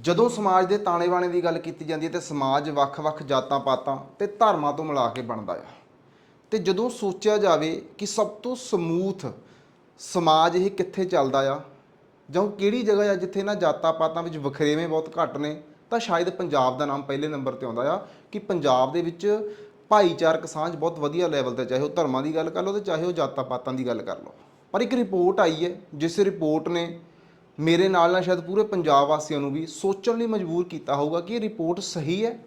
ਜਦੋਂ ਸਮਾਜ ਦੇ ਤਾਣੇ ਬਾਣੇ ਦੀ ਗੱਲ ਕੀਤੀ ਜਾਂਦੀ ਹੈ ਤੇ ਸਮਾਜ ਵੱਖ-ਵੱਖ ਜਾਤਾਂ ਪਾਤਾਂ ਤੇ ਧਰਮਾਂ ਤੋਂ ਮਿਲਾ ਕੇ ਬਣਦਾ ਆ। ਤੇ ਜਦੋਂ ਸੋਚਿਆ ਜਾਵੇ ਕਿ ਸਭ ਤੋਂ ਸਮੂਥ ਸਮਾਜ ਇਹ ਕਿੱਥੇ ਚੱਲਦਾ ਆ ਜਾਂ ਉਹ ਕਿਹੜੀ ਜਗ੍ਹਾ ਆ ਜਿੱਥੇ ਨਾ ਜਾਤਾਂ ਪਾਤਾਂ ਵਿੱਚ ਵਖਰੇਵੇਂ ਬਹੁਤ ਘੱਟ ਨੇ, ਤਾਂ ਸ਼ਾਇਦ ਪੰਜਾਬ ਦਾ ਨਾਮ ਪਹਿਲੇ ਨੰਬਰ ਤੇ ਆਉਂਦਾ ਆ ਕਿ ਪੰਜਾਬ ਦੇ ਵਿੱਚ ਭਾਈਚਾਰਕ ਸਾਂਝ ਬਹੁਤ ਵਧੀਆ ਲੈਵਲ ਤੇ ਚਾਹੇ ਉਹ ਧਰਮਾਂ ਦੀ ਗੱਲ ਕਰ ਲਓ ਤੇ ਚਾਹੇ ਉਹ ਜਾਤਾਂ ਪਾਤਾਂ ਦੀ ਗੱਲ ਕਰ ਲਓ। ਪਰ ਇੱਕ ਰਿਪੋਰਟ ਆਈ ਹੈ, ਜਿਸ ਰਿਪੋਰਟ ਨੇ ਮੇਰੇ ਨਾਲ ਨਾਲ ਸ਼ਾਇਦ ਪੂਰੇ ਪੰਜਾਬ ਵਾਸੀਆਂ ਨੂੰ ਵੀ ਸੋਚਣ ਲਈ ਮਜਬੂਰ ਕੀਤਾ ਹੋਊਗਾ ਕਿ ਇਹ ਰਿਪੋਰਟ ਸਹੀ ਹੈ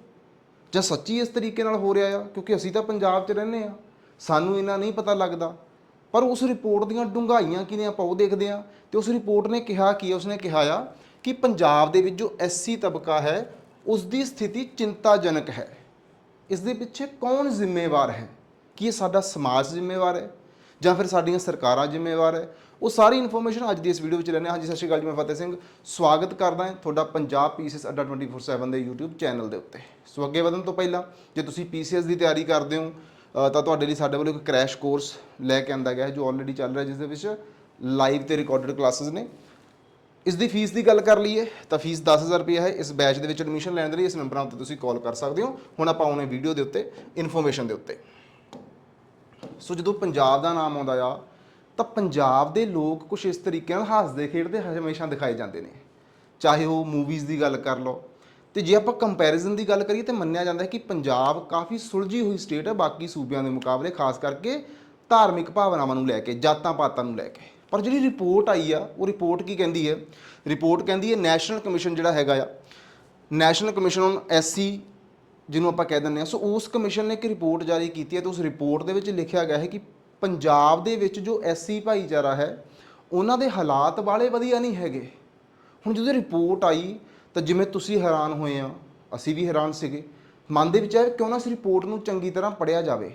ਜਾਂ ਸੱਚੀ ਇਸ ਤਰੀਕੇ ਨਾਲ ਹੋ ਰਿਹਾ ਆ, ਕਿਉਂਕਿ ਅਸੀਂ ਤਾਂ ਪੰਜਾਬ 'ਚ ਰਹਿੰਦੇ ਆ। ਸਾਨੂੰ ਇਹਨਾਂ ਨਹੀਂ ਪਤਾ ਲੱਗਦਾ। ਪਰ ਉਸ ਰਿਪੋਰਟ ਦੀਆਂ ਡੂੰਘਾਈਆਂ ਕੀ ਆਪਾਂ ਉਹ ਦੇਖਦੇ ਆ ਤੇ ਉਸ ਰਿਪੋਰਟ ਨੇ ਕਿਹਾ ਕੀ ਹੈ ਉਸਨੇ ਕਿਹਾ ਆ ਕਿ ਪੰਜਾਬ ਦੇ ਵਿੱਚ ਜੋ ਐਸਸੀ ਤਬਕਾ ਹੈ ਉਸ ਦੀ ਸਥਿਤੀ ਚਿੰਤਾਜਨਕ ਹੈ। ਇਸ ਦੇ ਪਿੱਛੇ ਕੌਣ ਜ਼ਿੰਮੇਵਾਰ ਹੈ? ਕੀ ਇਹ ਸਾਡਾ ਸਮਾਜ ਜ਼ਿੰਮੇਵਾਰ ਹੈ ਜਾਂ ਫਿਰ ਸਾਡੀਆਂ ਸਰਕਾਰਾਂ ਜ਼ਿੰਮੇਵਾਰ ਹੈ? ਉਹ ਸਾਰੀ ਇਨਫੋਰਮੇਸ਼ਨ ਅੱਜ ਦੀ ਇਸ ਵੀਡੀਓ ਵਿੱਚ ਲੈਣੇ ਹਾਂਜੀ, ਸਤਿ ਸ਼੍ਰੀ ਅਕਾਲ ਜੀ, ਮੈਂ ਫਤਿਹ ਸਿੰਘ। ਸਵਾਗਤ ਕਰਦਾ ਹਾਂ ਤੁਹਾਡਾ ਪੰਜਾਬ ਪੀਸੀਐਸ ਅੱਡਾ 24/7 ਦੇ YouTube ਚੈਨਲ ਦੇ ਉੱਤੇ। ਸੋ ਅੱਗੇ ਵਧਣ ਤੋਂ ਪਹਿਲਾਂ, ਜੇ ਤੁਸੀਂ ਪੀਸੀਐਸ ਦੀ ਤਿਆਰੀ ਕਰਦੇ ਹੋ ਤਾਂ ਤੁਹਾਡੇ ਲਈ ਸਾਡੇ ਵੱਲੋਂ ਇੱਕ ਕ੍ਰੈਸ਼ ਕੋਰਸ ਲੈ ਕੇ ਆਂਦਾ ਗਿਆ ਹੈ, ਜੋ ਆਲਰੇਡੀ ਚੱਲ ਰਿਹਾ ਜਿਸ ਦੇ ਵਿੱਚ ਲਾਈਵ ਤੇ ਰਿਕਾਰਡਡ ਕਲਾਸਿਸ ਨੇ। ਇਸ ਦੀ ਫੀਸ ਦੀ ਗੱਲ ਕਰ ਲਈਏ, ਤਾਂ ਫੀਸ 10000 ਰੁਪਏ ਹੈ। ਇਸ ਬੈਚ ਦੇ ਵਿੱਚ ਐਡਮਿਸ਼ਨ ਲੈਣ ਦੇ ਲਈ ਇਸ ਨੰਬਰਾਂ ਉੱਤੇ ਤੁਸੀਂ ਕਾਲ ਕਰ ਸਕਦੇ ਹੋ। ਹੁਣ ਆਪਾਂ ਆਉਣੇ ਵੀਡੀਓ ਦੇ ਉੱਤੇ ਇਨਫੋਰਮੇਸ਼ਨ ਦੇ ਉੱਤੇ। ਸੋ ਜਦੋਂ ਪੰਜਾਬ ਦਾ ਨਾਮ ਆਉਂਦਾ ਆ ਤਾਂ ਪੰਜਾਬ ਦੇ ਲੋਕ ਕੁਝ ਇਸ ਤਰੀਕੇ ਨਾਲ ਹੱਸਦੇ, ਖੇਡਦੇ ਹਮੇਸ਼ਾ ਦਿਖਾਏ ਜਾਂਦੇ ਨੇ। ਚਾਹੇ ਉਹ ਮੂਵੀਜ਼ ਦੀ ਗੱਲ ਕਰ ਲਓ। ਤੇ ਜੇ ਆਪਾਂ ਕੰਪੈਰੀਜ਼ਨ ਦੀ ਗੱਲ ਕਰੀਏ ਤੇ ਮੰਨਿਆ ਜਾਂਦਾ ਹੈ ਕਿ ਪੰਜਾਬ ਕਾਫੀ ਸੁਲਝੀ ਹੋਈ ਸਟੇਟ ਹੈ ਬਾਕੀ ਸੂਬਿਆਂ ਦੇ ਮੁਕਾਬਲੇ, ਖਾਸ ਕਰਕੇ ਧਾਰਮਿਕ ਭਾਵਨਾਵਾਂ ਨੂੰ ਲੈ ਕੇ, ਜਾਤਾਂ ਪਾਤਾਂ ਨੂੰ ਲੈ ਕੇ। ਪਰ ਜਿਹੜੀ ਰਿਪੋਰਟ ਆਈ ਆ, ਉਹ ਰਿਪੋਰਟ ਕੀ ਕਹਿੰਦੀ ਹੈ? ਰਿਪੋਰਟ ਕਹਿੰਦੀ ਹੈ ਨੈਸ਼ਨਲ ਕਮਿਸ਼ਨ ਜਿਹੜਾ ਹੈਗਾ ਆ ਨੈਸ਼ਨਲ ਕਮਿਸ਼ਨ ਔਨ ਐਸਸੀ ਜਿਹਨੂੰ ਆਪਾਂ ਕਹਿ ਦਿੰਦੇ ਆ ਸੋ ਉਸ ਕਮਿਸ਼ਨ ਨੇ ਇੱਕ ਰਿਪੋਰਟ ਜਾਰੀ ਕੀਤੀ ਹੈ ਤੇ ਉਸ ਰਿਪੋਰਟ ਦੇ ਵਿੱਚ ਲਿਖਿਆ ਗਿਆ ਹੈ ਕਿ ਪੰਜਾਬ ਦੇ ਵਿੱਚ ਜੋ ਐਸਸੀ ਭਾਈਚਾਰਾ ਹੈ, ਉਹਨਾਂ ਦੇ ਹਾਲਾਤ ਬਾਲੇ ਵਧੀਆ ਨਹੀਂ ਹੈਗੇ। ਹੁਣ ਜਦੋਂ ਰਿਪੋਰਟ ਆਈ, ਤਾਂ ਜਿਵੇਂ ਤੁਸੀਂ ਹੈਰਾਨ ਹੋਏ ਆ, ਅਸੀਂ ਵੀ ਹੈਰਾਨ ਸੀਗੇ। ਮਨ ਦੇ ਵਿੱਚ ਆਇਆ ਕਿਉਂ ਨਾ ਇਸ ਰਿਪੋਰਟ ਨੂੰ ਚੰਗੀ ਤਰ੍ਹਾਂ ਪੜਿਆ ਜਾਵੇ।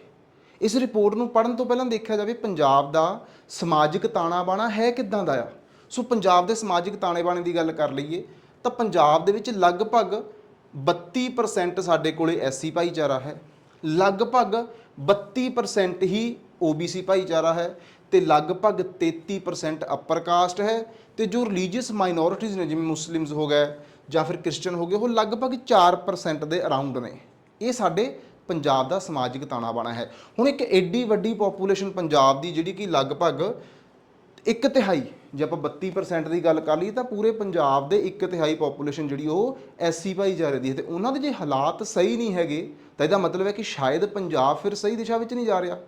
ਇਸ ਰਿਪੋਰਟ ਨੂੰ ਪੜਨ ਤੋਂ ਪਹਿਲਾਂ ਦੇਖਿਆ ਜਾਵੇ, ਪੰਜਾਬ ਦਾ ਸਮਾਜਿਕ ਤਾਣਾ ਬਾਣਾ ਹੈ ਕਿੱਦਾਂ ਦਾ ਆ? ਸੋ ਪੰਜਾਬ ਦੇ ਸਮਾਜਿਕ ਤਾਣੇ ਬਾਣੇ ਦੀ ਗੱਲ ਕਰ ਲਈਏ, ਤਾਂ ਪੰਜਾਬ ਦੇ ਵਿੱਚ ਲਗਭਗ 32% ਸਾਡੇ ਕੋਲੇ ਐਸਸੀ ਭਾਈਚਾਰਾ ਹੈ। ਲਗਭਗ 32% ਹੀ OBC ਭਾਈਚਾਰਾ ਹੈ ਤੇ ਲਗਭਗ 33% ਅਪਰ ਕਾਸਟ ਹੈ ਤੇ ਜੋ ਰਿਲੀਜੀਅਸ ਮਾਈਨੋਰਿਟੀਜ਼ ਨੇ, ਜਿਵੇਂ ਮੁਸਲਿਮਸ ਹੋ ਗਏ ਜਾਂ ਫਿਰ ਕ੍ਰਿਸਚੀਅਨ ਹੋ ਗਏ, ਉਹ ਲਗਭਗ 4% ਦੇ ਅਰਾਊਂਡ ਨੇ। ਇਹ ਸਾਡੇ ਪੰਜਾਬ ਦਾ ਸਮਾਜਿਕ ਤਾਣਾ ਬਾਣਾ ਹੈ। ਹੁਣ ਇੱਕ ਐਡੀ ਵੱਡੀ ਪੋਪੂਲੇਸ਼ਨ ਪੰਜਾਬ ਦੀ ਜਿਹੜੀ ਕਿ ਲਗਭਗ ਇੱਕ ਤਿਹਾਈ, ਜੇ ਆਪਾਂ 32% ਦੀ ਗੱਲ ਕਰ ਲਈਏ ਤਾਂ ਪੂਰੇ ਪੰਜਾਬ ਦੇ ਇੱਕ ਤਿਹਾਈ ਪੋਪੂਲੇਸ਼ਨ ਜਿਹੜੀ ਉਹ ਐਸਸੀ ਭਾਈਚਾਰੇ ਦੀ ਹੈ ਤੇ ਉਹਨਾਂ ਦੇ ਜੇ ਹਾਲਾਤ ਸਹੀ ਨਹੀਂ ਹੈਗੇ ਤਾਂ ਇਹਦਾ ਮਤਲਬ ਹੈ ਕਿ ਸ਼ਾਇਦ ਪੰਜਾਬ ਫਿਰ ਸਹੀ ਦਿਸ਼ਾ ਵਿੱਚ ਨਹੀਂ ਜਾ ਰਿਹਾ।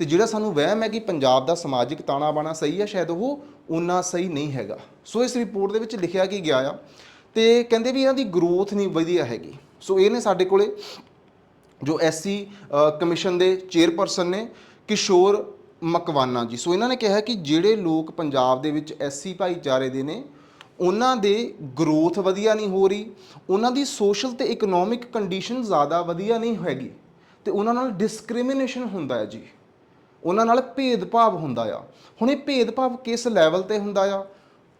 ਤੇ ਜਿਹੜਾ ਸਾਨੂੰ ਵਹਿਮ ਹੈ ਕਿ ਪੰਜਾਬ ਦਾ ਸਮਾਜਿਕ ਤਾਣਾ ਬਾਣਾ ਸਹੀ ਹੈ, ਸ਼ਾਇਦ ਉਹ ਉਨਾ ਸਹੀ ਨਹੀਂ ਹੈਗਾ। ਸੋ ਇਸ ਰਿਪੋਰਟ ਦੇ ਵਿੱਚ ਲਿਖਿਆ ਕੀ ਗਿਆ ਆ ਤੇ ਕਹਿੰਦੇ ਵੀ ਇਹਨਾਂ ਦੀ ਗਰੋਥ ਨਹੀਂ ਵਧੀਆ ਹੈਗੀ। ਸੋ ਇਹ ਨੇ ਸਾਡੇ ਕੋਲੇ ਜੋ ਐਸਸੀ ਕਮਿਸ਼ਨ ਦੇ ਚੇਅਰਪਰਸਨ ਨੇ ਕਿਸ਼ੋਰ ਮਕਵਾਨਾ ਜੀ। ਸੋ ਇਹਨਾਂ ਨੇ ਕਿਹਾ ਕਿ ਜਿਹੜੇ ਲੋਕ ਪੰਜਾਬ ਦੇ ਵਿੱਚ ਐਸਸੀ ਭਾਈਚਾਰੇ ਦੇ ਨੇ, ਉਹਨਾਂ ਦੇ ਗਰੋਥ ਵਧੀਆ ਨਹੀਂ ਹੋ ਰਹੀ, ਉਹਨਾਂ ਦੀ ਸੋਸ਼ਲ ਤੇ ਇਕਨੋਮਿਕ ਕੰਡੀਸ਼ਨ ਜ਼ਿਆਦਾ ਵਧੀਆ ਨਹੀਂ ਹੈਗੀ ਤੇ ਉਹਨਾਂ ਨਾਲ ਡਿਸਕ੍ਰਿਮੀਨੇਸ਼ਨ ਹੁੰਦਾ ਹੈ ਜੀ। ਉਹਨਾਂ ਨਾਲ ਭੇਦਭਾਵ ਹੁੰਦਾ ਆ। ਹੁਣ ਇਹ ਭੇਦਭਾਵ ਕਿਸ ਲੈਵਲ ਤੇ ਹੁੰਦਾ ਆ?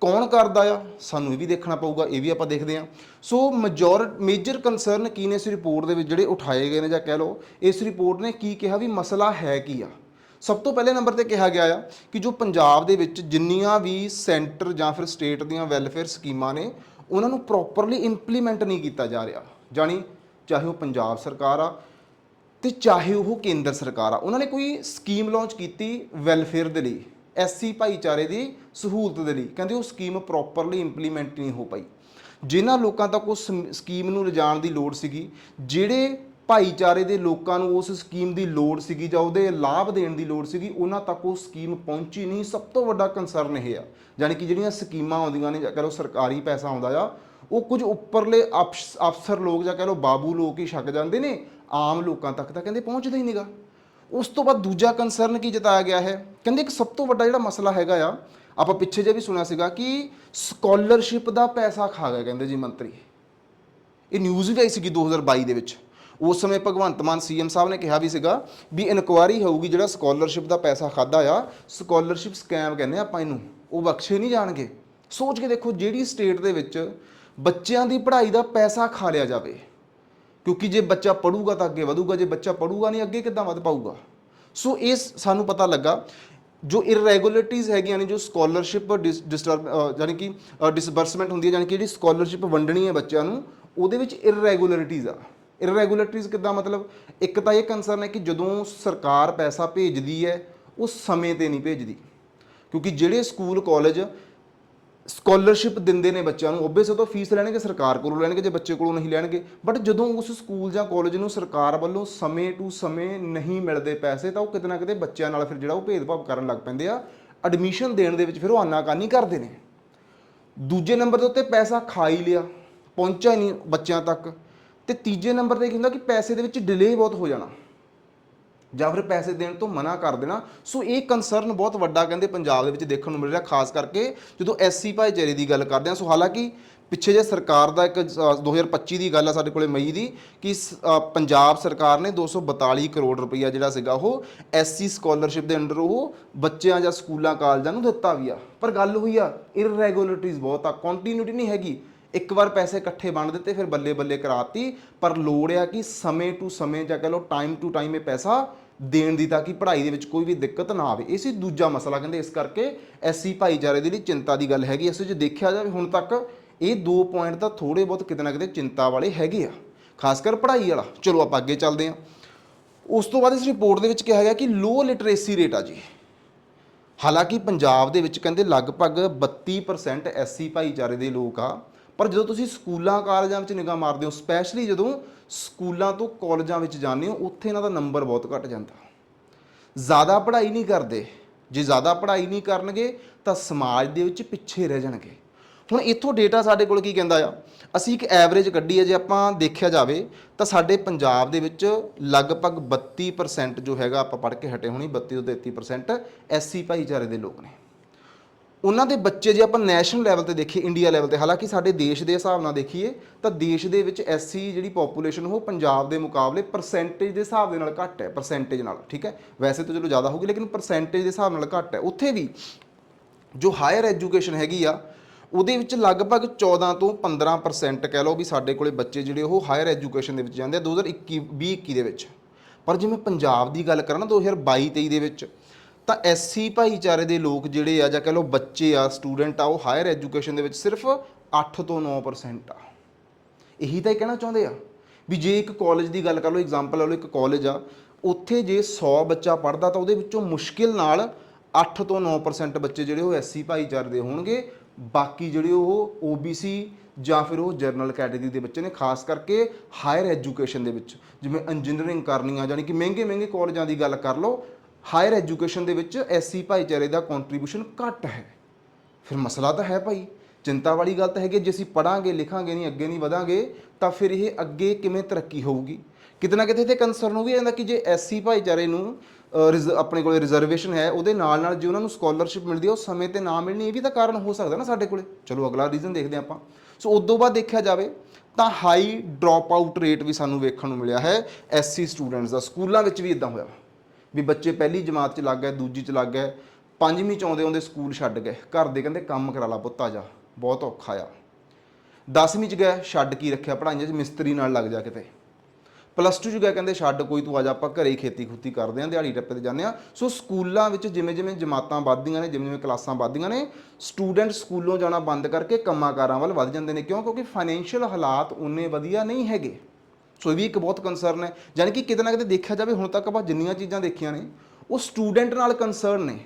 ਕੌਣ ਕਰਦਾ ਆ? ਸਾਨੂੰ ਇਹ ਵੀ ਦੇਖਣਾ ਪਊਗਾ, ਇਹ ਵੀ ਆਪਾਂ ਦੇਖਦੇ ਆ ਸੋ ਮੈਜੋਰ ਮੇਜਰ ਕੰਸਰਨ ਕੀ ਨੇ ਇਸ ਰਿਪੋਰਟ ਦੇ ਵਿੱਚ ਜਿਹੜੇ ਉਠਾਏ ਗਏ ਨੇ ਜਾਂ ਕਹਿ ਲਓ, ਇਸ ਰਿਪੋਰਟ ਨੇ ਕੀ ਕਿਹਾ ਵੀ ਮਸਲਾ ਹੈ ਕੀ ਆ? ਸਭ ਤੋਂ ਪਹਿਲੇ ਨੰਬਰ ਤੇ ਕਿਹਾ ਗਿਆ ਆ ਕਿ ਜੋ ਪੰਜਾਬ ਦੇ ਵਿੱਚ ਜਿੰਨੀਆਂ ਵੀ ਸੈਂਟਰ ਜਾਂ ਫਿਰ ਸਟੇਟ ਦੀਆਂ ਵੈਲਫੇਅਰ ਸਕੀਮਾਂ ਨੇ, ਉਹਨਾਂ ਨੂੰ ਪ੍ਰੋਪਰਲੀ ਇੰਪਲੀਮੈਂਟ ਨਹੀਂ ਕੀਤਾ ਜਾ ਰਿਹਾ। ਜਾਣੀ ਚਾਹੇ ਉਹ ਪੰਜਾਬ ਸਰਕਾਰ ਆ ਤੇ ਚਾਹੇ ਉਹ ਕੇਂਦਰ ਸਰਕਾਰ ਆ, ਉਹਨਾਂ ਨੇ ਕੋਈ ਸਕੀਮ ਲਾਂਚ ਕੀਤੀ ਵੈਲਫੇਅਰ ਦੇ ਲਈ ਐਸਸੀ ਭਾਈਚਾਰੇ ਦੀ ਸਹੂਲਤ ਦੇ ਲਈ, ਕਹਿੰਦੇ ਉਹ ਸਕੀਮ ਪ੍ਰੋਪਰਲੀ ਇੰਪਲੀਮੈਂਟ ਨਹੀਂ ਹੋ ਪਾਈ। ਜਿਨ੍ਹਾਂ ਲੋਕਾਂ ਤੱਕ ਉਸ ਸਮ- ਸਕੀਮ ਨੂੰ ਲਿਜਾਣ ਦੀ ਲੋੜ ਸੀਗੀ, ਜਿਹੜੇ ਭਾਈਚਾਰੇ ਦੇ ਲੋਕਾਂ ਨੂੰ ਉਸ ਸਕੀਮ ਦੀ ਲੋੜ ਸੀਗੀ ਜਾਂ ਉਹਦੇ ਲਾਭ ਦੇਣ ਦੀ ਲੋੜ ਸੀਗੀ, ਉਹਨਾਂ ਤੱਕ ਉਹ ਸਕੀਮ ਪਹੁੰਚੀ ਨਹੀਂ। ਸਭ ਤੋਂ ਵੱਡਾ ਕੰਸਰਨ ਇਹ ਆ, ਯਾਨੀ ਕਿ ਜਿਹੜੀਆਂ ਸਕੀਮਾਂ ਆਉਂਦੀਆਂ ਨੇ ਜਾਂ ਕਹ ਲਓ ਸਰਕਾਰੀ ਪੈਸਾ ਆਉਂਦਾ ਆ, ਉਹ ਕੁਝ ਉੱਪਰਲੇ ਅਫਸ- ਅਫਸਰ ਲੋਕ ਜਾਂ ਕਹ ਲਓ ਬਾਬੂ ਲੋਕ ਹੀ ਛੱਕ ਜਾਂਦੇ ਨੇ ਆਮ ਲੋਕਾਂ ਤੱਕ ਤਾਂ ਕਹਿੰਦੇ ਪਹੁੰਚਦਾ ਹੀ ਨਹੀਂਗਾ ਉਸ ਤੋਂ ਬਾਅਦ ਦੂਜਾ ਕੰਸਰਨ ਕੀ ਜਤਾਇਆ ਗਿਆ ਹੈ? ਕਹਿੰਦੇ ਇੱਕ ਸਭ ਤੋਂ ਵੱਡਾ ਜਿਹੜਾ ਮਸਲਾ ਹੈਗਾ ਆ, ਆਪਾਂ ਪਿੱਛੇ ਜੇ ਵੀ ਸੁਣਿਆ ਸੀਗਾ ਕਿ ਸਕਾਲਰਸ਼ਿਪ ਦਾ ਪੈਸਾ ਖਾ ਗਿਆ ਕਹਿੰਦੇ ਜੀ ਮੰਤਰੀ। ਇਹ ਨਿਊਜ਼ ਵੀ ਆਈ ਸੀਗੀ 2022 ਦੇ ਵਿੱਚ। ਉਸ ਸਮੇਂ ਭਗਵੰਤ ਮਾਨ ਸੀਐਮ ਸਾਹਿਬ ਨੇ ਕਿਹਾ ਵੀ ਸੀਗਾ ਵੀ ਇਨਕੁਆਇਰੀ ਹੋਊਗੀ ਜਿਹੜਾ ਸਕਾਲਰਸ਼ਿਪ ਦਾ ਪੈਸਾ ਖਾਦਾ ਆ ਸਕਾਲਰਸ਼ਿਪ ਸਕੈਮ ਕਹਿੰਦੇ ਆ ਆਪਾਂ ਇਹਨੂੰ, ਉਹ ਬਖਸ਼ੇ ਨਹੀਂ ਜਾਣਗੇ। ਸੋਚ ਕੇ ਦੇਖੋ ਜਿਹੜੀ ਸਟੇਟ ਦੇ ਵਿੱਚ ਬੱਚਿਆਂ ਦੀ ਪੜ੍ਹਾਈ ਦਾ ਪੈਸਾ ਖਾ ਲਿਆ ਜਾਵੇ। ਕਿਉਂਕਿ ਜੇ ਬੱਚਾ ਪੜੂਗਾ ਤਾਂ ਅੱਗੇ ਵਧੂਗਾ, ਜੇ ਬੱਚਾ ਪੜੂਗਾ ਨਹੀਂ, ਅੱਗੇ ਕਿੱਦਾਂ ਵਧ ਪਾਊਗਾ? ਸੋ ਇਸ ਸਾਨੂੰ ਪਤਾ ਲੱਗਾ, ਜੋ ਇਰੈਗੂਲਰਿਟੀਜ਼ ਹੈਗੀਆਂ ਨੇ, ਜੋ ਸਕਾਲਰਸ਼ਿਪ ਡਿਸਟਰਬ ਯਾਨੀ ਕਿ ਡਿਸਬਰਸਮੈਂਟ ਹੁੰਦੀ ਹੈ, ਯਾਨੀ ਕਿ ਜਿਹੜੀ ਸਕਾਲਰਸ਼ਿਪ ਵੰਡਣੀ ਹੈ ਬੱਚਿਆਂ ਨੂੰ, ਉਹਦੇ ਵਿੱਚ ਇਰੈਗੂਲਰਿਟੀਜ਼ ਆ। ਇਰੈਗੂਲਰਿਟੀਜ਼ ਕਿੱਦਾਂ ਮਤਲਬ? ਇੱਕ ਤਾਂ ਇਹ ਕੰਸਰਨ ਹੈ ਕਿ ਜਦੋਂ ਸਰਕਾਰ ਪੈਸਾ ਭੇਜਦੀ ਹੈ, ਉਹ ਸਮੇਂ ਤੇ ਨਹੀਂ ਭੇਜਦੀ। ਕਿਉਂਕਿ ਜਿਹੜੇ ਸਕੂਲ ਕਾਲਜ ਸਕਾਲਰਸ਼ਿਪ ਦਿੰਦੇ ਨੇ ਬੱਚਿਆਂ ਨੂੰ। ਓਬਵੀਅਸ ਉਹ ਤਾਂ ਫੀਸ ਲੈਣਗੇ, ਸਰਕਾਰ ਕੋਲੋਂ ਲੈਣਗੇ, ਜੇ ਬੱਚੇ ਕੋਲੋਂ ਨਹੀਂ ਲੈਣਗੇ। ਬਟ ਜਦੋਂ ਉਸ ਸਕੂਲ ਜਾਂ ਕਾਲਜ ਨੂੰ ਸਰਕਾਰ ਵੱਲੋਂ ਸਮੇਂ ਟੂ ਸਮੇਂ ਨਹੀਂ ਮਿਲਦੇ ਪੈਸੇ, ਤਾਂ ਉਹ ਕਿਤੇ ਨਾ ਕਿਤੇ ਬੱਚਿਆਂ ਨਾਲ ਫਿਰ ਜਿਹੜਾ ਉਹ ਭੇਦਭਾਵ ਕਰਨ ਲੱਗ ਪੈਂਦੇ ਆ। ਐਡਮਿਸ਼ਨ ਦੇਣ ਦੇ ਵਿੱਚ ਫਿਰ ਉਹ ਆਨਾਕਾਨੀ ਕਰਦੇ ਨੇ। ਦੂਜੇ ਨੰਬਰ ਦੇ ਉੱਤੇ ਪੈਸਾ ਖਾ ਹੀ ਲਿਆ, ਪਹੁੰਚਿਆ ਹੀ ਨਹੀਂ ਬੱਚਿਆਂ ਤੱਕ। ਤੇ ਤੀਜੇ ਨੰਬਰ ਤੇ ਕੀ ਹੁੰਦਾ ਕਿ ਪੈਸੇ ਦੇ ਵਿੱਚ ਡਿਲੇ ਬਹੁਤ ਹੋ ਜਾਣਾ। ਜਾਂ ਫਿਰ ਪੈਸੇ ਦੇਣ ਤੋਂ ਮਨਾ ਕਰ ਦੇਣਾ। ਸੋ ਇਹ ਕੰਸਰਨ ਬਹੁਤ ਵੱਡਾ ਕਹਿੰਦੇ ਪੰਜਾਬ ਦੇ ਵਿੱਚ ਦੇਖਣ ਨੂੰ ਮਿਲ ਰਿਹਾ ਖਾਸ ਕਰਕੇ ਜਦੋਂ ਐਸਸੀ ਭਾਈਚਾਰੇ ਦੀ ਗੱਲ ਕਰਦੇ ਹਾਂ। ਸੋ ਹਾਲਾਂਕਿ ਪਿੱਛੇ ਜੇ ਸਰਕਾਰ ਦਾ ਇੱਕ ਅ, 2025 ਦੀ ਗੱਲ ਆ ਸਾਡੇ ਕੋਲੇ ਮਈ ਦੀ ਕਿ ਸ- ਪੰਜਾਬ ਸਰਕਾਰ ਨੇ 242 ਕਰੋੜ ਰੁਪਈਆ ਜਿਹੜਾ ਸੀਗਾ ਉਹ ਐਸਸੀ ਸਕਾਲਰਸ਼ਿਪ ਦੇ ਅੰਡਰ ਉਹ ਬੱਚਿਆਂ ਜਾਂ ਸਕੂਲਾਂ ਕਾਲਜਾਂ ਨੂੰ ਦਿੱਤਾ ਵੀ ਆ। ਪਰ ਗੱਲ ਹੋਈ ਆ ਇਰਰੈਗੂਲਰਿਟੀਜ਼ ਬਹੁਤ ਆ ਕੰਟੀਨਿਊਟੀ ਨਹੀਂ ਹੈਗੀ। ਇੱਕ ਵਾਰ ਪੈਸੇ ਇਕੱਠੇ ਵੰਡ ਦਿੱਤੇ, ਫਿਰ ਬੱਲੇ ਬੱਲੇ ਕਰਾਤੀ। ਪਰ ਲੋੜ ਆ ਕਿ ਸਮੇਂ ਟੂ ਸਮੇਂ ਜਾਂ ਕਹ ਲਓ ਟਾਈਮ ਟੂ ਟਾਈਮ ਇਹ ਪੈਸਾ ਦੇਣ ਦੀ ਤਾਂ ਕਿ ਪੜ੍ਹਾਈ ਦੇ ਵਿੱਚ ਕੋਈ ਵੀ ਦਿੱਕਤ ਨਾ ਆਵੇ। ਇਹ ਸੀ ਦੂਜਾ ਮਸਲਾ ਕਹਿੰਦੇ ਇਸ ਕਰਕੇ ਐਸਸੀ ਭਾਈਚਾਰੇ ਦੇ ਲਈ ਚਿੰਤਾ ਦੀ ਗੱਲ ਹੈਗੀ। ਇਸ ਵਿੱਚ ਦੇਖਿਆ ਜਾਵੇ, ਹੁਣ ਤੱਕ ਇਹ ਦੋ ਪੁਆਇੰਟ ਤਾਂ ਥੋੜੇ ਬਹੁਤ ਕਿਤੇ ਨਾ ਕਿਤੇ ਚਿੰਤਾ ਵਾਲੇ ਹੈਗੇ ਆ, ਖਾਸ ਕਰ ਪੜ੍ਹਾਈ ਵਾਲਾ। ਚਲੋ ਆਪਾਂ ਅੱਗੇ ਚੱਲਦੇ ਹਾਂ। ਉਸ ਤੋਂ ਬਾਅਦ ਇਸ ਰਿਪੋਰਟ ਦੇ ਵਿੱਚ ਕਿਹਾ ਗਿਆ ਕਿ ਲੋ ਲਿਟਰੇਸੀ ਰੇਟ ਆ ਜੀ। ਹਾਲਾਂਕਿ ਪੰਜਾਬ ਦੇ ਵਿੱਚ ਕਹਿੰਦੇ ਲਗਭਗ 32% ਐਸਸੀ ਭਾਈਚਾਰੇ ਦੇ ਲੋਕ ਆ। ਪਰ ਜਦੋਂ ਤੁਸੀਂ ਸਕੂਲਾਂ, ਕਾਲਜਾਂ ਵਿੱਚ ਨਿਗਾਹ ਮਾਰਦੇ ਹੋ ਸਪੈਸ਼ਲੀ ਜਦੋਂ ਸਕੂਲਾਂ ਤੋਂ ਕਾਲਜਾਂ ਵਿੱਚ ਜਾਂਦੇ ਹੋ, ਉੱਥੇ ਇਹਨਾਂ ਦਾ ਨੰਬਰ ਬਹੁਤ ਘਟ ਜਾਂਦਾ। ਜ਼ਿਆਦਾ ਪੜ੍ਹਾਈ ਨਹੀਂ ਕਰਦੇ। ਜੇ ਜ਼ਿਆਦਾ ਪੜ੍ਹਾਈ ਨਹੀਂ ਕਰਨਗੇ, ਤਾਂ ਸਮਾਜ ਦੇ ਵਿੱਚ ਪਿੱਛੇ ਰਹਿ ਜਾਣਗੇ। ਹੁਣ ਇੱਥੋਂ ਡੇਟਾ ਸਾਡੇ ਕੋਲ ਕੀ ਕਹਿੰਦਾ ਆ? ਅਸੀਂ ਇੱਕ ਐਵਰੇਜ ਕੱਢੀ ਹੈ, ਜੇ ਆਪਾਂ ਦੇਖਿਆ ਜਾਵੇ, ਤਾਂ ਸਾਡੇ ਪੰਜਾਬ ਦੇ ਵਿੱਚ ਲਗਭਗ 32% ਜੋ ਹੈਗਾ, ਆਪਾਂ ਪੜ੍ਹ ਕੇ ਹਟੇ ਹੋਣੀ 32 ਤੋਂ 33% ਐਸਸੀ ਭਾਈਚਾਰੇ ਦੇ ਲੋਕ ਨੇ। ਉਹਨਾਂ ਦੇ ਬੱਚੇ ਜੇ ਆਪਾਂ ਨੈਸ਼ਨਲ ਲੈਵਲ ਤੇ ਦੇਖੀਏ ਇੰਡੀਆ ਲੈਵਲ ਤੇ, ਹਾਲਾਂਕਿ ਸਾਡੇ ਦੇਸ਼ ਦੇ ਹਿਸਾਬ ਨਾਲ ਦੇਖੀਏ, ਤਾਂ ਦੇਸ਼ ਦੇ ਵਿੱਚ ਐਸਸੀ ਜਿਹੜੀ ਪੋਪੂਲੇਸ਼ਨ ਉਹ ਪੰਜਾਬ ਦੇ ਮੁਕਾਬਲੇ ਪਰਸੈਂਟੇਜ ਦੇ ਹਿਸਾਬ ਦੇ ਨਾਲ ਘੱਟ ਹੈ ਪਰਸੈਂਟੇਜ ਨਾਲ, ਠੀਕ ਹੈ? ਵੈਸੇ ਤਾਂ ਚਲੋ ਜ਼ਿਆਦਾ ਹੋਊਗੀ, ਲੇਕਿਨ ਪਰਸੈਂਟੇਜ ਦੇ ਹਿਸਾਬ ਨਾਲ ਘੱਟ ਹੈ। ਉੱਥੇ ਵੀ ਜੋ ਹਾਇਰ ਐਜੂਕੇਸ਼ਨ ਹੈਗੀ ਆ, ਉਹਦੇ ਵਿੱਚ ਲਗਭਗ 14 ਤੋਂ 15% ਕਹਿ ਲਓ ਵੀ ਸਾਡੇ ਕੋਲੇ ਬੱਚੇ ਜਿਹੜੇ ਉਹ ਹਾਇਰ ਐਜੂਕੇਸ਼ਨ ਦੇ ਵਿੱਚ ਜਾਂਦੇ ਆ 2021 2021 ਦੇ ਵਿੱਚ। ਪਰ ਜੇ ਮੈਂ ਪੰਜਾਬ ਦੀ ਗੱਲ ਕਰਾਂ ਨਾ 2022 23 ਦੇ ਵਿੱਚ ਤਾਂ ਐਸਸੀ ਭਾਈਚਾਰੇ ਦੇ ਲੋਕ ਜਿਹੜੇ ਆ ਜਾਂ ਕਹਿ ਲਓ ਬੱਚੇ ਆ, ਸਟੂਡੈਂਟ ਆ, ਉਹ ਹਾਇਰ ਐਜੂਕੇਸ਼ਨ ਦੇ ਵਿੱਚ ਸਿਰਫ 8 ਤੋਂ 9% ਆ। ਇਹੀ ਤਾਂ ਇਹ ਕਹਿਣਾ ਚਾਹੁੰਦੇ ਆ ਵੀ ਜੇ ਇੱਕ ਕਾਲਜ ਦੀ ਗੱਲ ਕਰ ਲਓ ਐਗਜ਼ਾਮਪਲ ਲੈ ਲਓ, ਇੱਕ ਕਾਲਜ ਆ, ਉੱਥੇ ਜੇ 100 ਬੱਚਾ ਪੜਦਾ ਤਾਂ ਉਹਦੇ ਵਿੱਚੋਂ ਮੁਸ਼ਕਿਲ ਨਾਲ 8 ਤੋਂ 9% ਬੱਚੇ ਜਿਹੜੇ ਉਹ ਐਸਸੀ ਭਾਈਚਾਰੇ ਦੇ ਹੋਣਗੇ। ਬਾਕੀ ਜਿਹੜੇ ਉਹ OBC ਜਾਂ ਫਿਰ ਉਹ ਜਨਰਲ ਕੈਟਾਗਰੀ ਦੇ ਬੱਚੇ ਨੇ, ਖਾਸ ਕਰਕੇ ਹਾਇਰ ਐਜੂਕੇਸ਼ਨ ਦੇ ਵਿੱਚ। ਜਿਵੇਂ ਇੰਜੀਨੀਅਰਿੰਗ ਕਰਨੀ ਆ ਜਾਨੀ ਕਿ ਮਹਿੰਗੇ ਮਹਿੰਗੇ ਕਾਲਜਾਂ ਦੀ ਗੱਲ ਕਰ ਲਓ ਹਾਇਰ ਐਜੂਕੇਸ਼ਨ ਦੇ ਵਿੱਚ ਐਸਸੀ ਭਾਈਚਾਰੇ ਦਾ ਕੰਟਰੀਬਿਊਸ਼ਨ ਘੱਟ ਹੈ। ਫਿਰ ਮਸਲਾ ਤਾਂ ਹੈ ਭਾਈ, ਚਿੰਤਾ ਵਾਲੀ ਗੱਲ ਤਾਂ ਹੈਗੀ ਜੇ ਅਸੀਂ ਪੜਾਂਗੇ ਲਿਖਾਂਗੇ ਨਹੀਂ, ਅੱਗੇ ਨਹੀਂ ਵਧਾਂਗੇ, ਤਾਂ ਫਿਰ ਇਹ ਅੱਗੇ ਕਿਵੇਂ ਤਰੱਕੀ ਹੋਊਗੀ? ਕਿਤੇ ਨਾ ਕਿਤੇ ਤੇ ਕੰਸਰਨ ਹੋ ਵੀ ਜਾਂਦਾ ਕਿ ਜੇ ਐਸਸੀ ਭਾਈਚਾਰੇ ਨੂੰ ਰਿਜ਼- ਆਪਣੇ ਕੋਲੇ ਰਿਜ਼ਰਵੇਸ਼ਨ ਹੈ, ਉਹਦੇ ਨਾਲ ਨਾਲ ਜੇ ਉਹਨਾਂ ਨੂੰ ਸਕਾਲਰਸ਼ਿਪ ਮਿਲਦੀ ਹੈ, ਉਹ ਸਮੇਂ ਤੇ ਨਾ ਮਿਲਣੀ, ਇਹ ਵੀ ਤਾਂ ਕਾਰਨ ਹੋ ਸਕਦਾ ਨਾ ਸਾਡੇ ਕੋਲੇ। ਚਲੋ, ਅਗਲਾ ਰੀਜ਼ਨ ਦੇਖਦੇ ਹਾਂ ਆਪਾਂ। ਸੋ ਉਸ ਤੋਂ ਬਾਅਦ ਦੇਖਿਆ ਜਾਵੇ, ਤਾਂ ਹਾਈ ਡ੍ਰੌਪ ਆਊਟ ਰੇਟ ਵੀ ਸਾਨੂੰ ਵੇਖਣ ਨੂੰ ਮਿਲਿਆ ਹੈ, ਐਸਸੀ ਸਟੂਡੈਂਟਸ ਦਾ, ਸਕੂਲਾਂ ਵਿੱਚ ਵੀ ਇਦਾਂ ਹੋਇਆ। ਵੀ ਬੱਚੇ ਪਹਿਲੀ ਜਮਾਤ 'ਚ ਲੱਗ ਗਏ, ਦੂਜੀ 'ਚ ਲੱਗ ਗਏ, ਪੰਜਵੀਂ 'ਚ ਆਉਂਦੇ ਆਉਂਦੇ ਸਕੂਲ ਛੱਡ ਗਏ। ਘਰ ਦੇ ਕਹਿੰਦੇ ਕੰਮ ਕਰਾ ਲਾ ਪੁੱਤ, ਆ ਜਾ। ਬਹੁਤ ਔਖਾ ਆ। 10ਵੀਂ 'ਚ ਗਏ, ਛੱਡ ਕੀ ਰੱਖਿਆ ਪੜ੍ਹਾਈਆਂ 'ਚ? ਮਿਸਤਰੀ ਨਾਲ ਲੱਗ ਜਾ ਕਿਤੇ। ਪਲੱਸ 2 ਚ ਗਏ, ਕਹਿੰਦੇ ਛੱਡ ਕੋਈ, ਤੂੰ ਆ ਜਾ, ਆਪਾਂ ਘਰੇ ਹੀ ਖੇਤੀ ਖੁੱਤੀ ਕਰਦੇ ਆਂ, ਦਿਹਾੜੀ ਟੱਪੇ ਤੇ ਜਾਂਦੇ ਆ। ਸੋ ਸਕੂਲਾਂ ਵਿੱਚ ਜਿਵੇਂ ਜਿਵੇਂ ਜਮਾਤਾਂ ਵੱਧਦੀਆਂ ਨੇ, ਜਿਵੇਂ ਜਿਵੇਂ ਕਲਾਸਾਂ ਵੱਧਦੀਆਂ ਨੇ ਸਟੂਡੈਂਟ ਸਕੂਲੋਂ ਜਾਣਾ ਬੰਦ ਕਰਕੇ ਕੰਮਾਂ-ਕਾਰਾਂ ਵੱਲ ਵੱਧ ਜਾਂਦੇ ਨੇ। ਕਿਉਂ? ਕਿਉਂਕਿ ਫਾਈਨੈਂਸ਼ੀਅਲ ਹਾਲਾਤ ਉਨੇ ਵਧੀਆ ਨਹੀਂ ਹੈਗੇ। ਸੋ ਇਹ ਵੀ ਇੱਕ ਬਹੁਤ ਕੰਸਰਨ ਹੈ। ਯਾਨੀ ਕਿ ਕਿਤੇ ਨਾ ਕਿਤੇ ਦੇਖਿਆ ਜਾਵੇ, ਹੁਣ ਤੱਕ ਆਪਾਂ ਜਿੰਨੀਆਂ ਚੀਜ਼ਾਂ ਦੇਖੀਆਂ ਨੇ, ਉਹ ਸਟੂਡੈਂਟ ਨਾਲ ਕੰਸਰਨ ਨੇ।